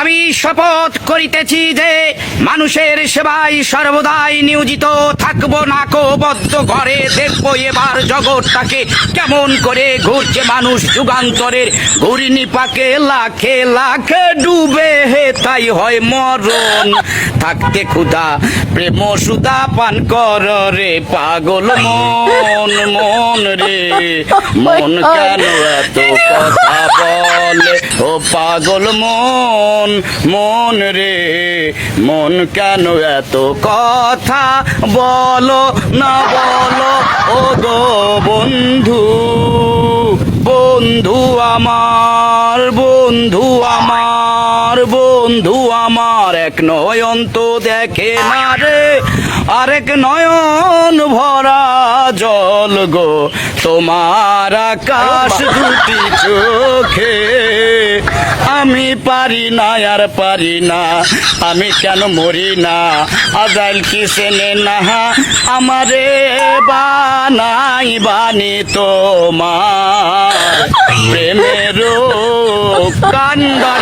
আমি শপথ করিতেছি যে মানুষের সেবায় সর্বদাই নিয়োজিত থাকব না বদ্ধ ঘরে দেখব এবার জগৎটাকে কেমন করে ঘুরছে মানুষ যুগান্তরের। ঘূর্ণি পাকে লাখে লাখে ডুবে হে তাই হয় মরণ। থাকতে ক্ষুদা প্রেম সুদা পান কর রে পাগল মন মন রে। মন কেন এত পাগল মন মন রে মন কেন এত কথা? বলো না বলো ও গো বন্ধু বন্ধু আমার বন্ধু আমার বন্ধু আমার। এক নয়ন তো দেখে না রে আরেক নয়ন ভরা জল গো। তোমার আকাশ দুটি চোখে আমি পারি না, আর পারি না। আমি কেন মরি না? আজাইল কি সেনে না? আমারে বানাই বানি তোমার। প্রেমেরও কান্ডারি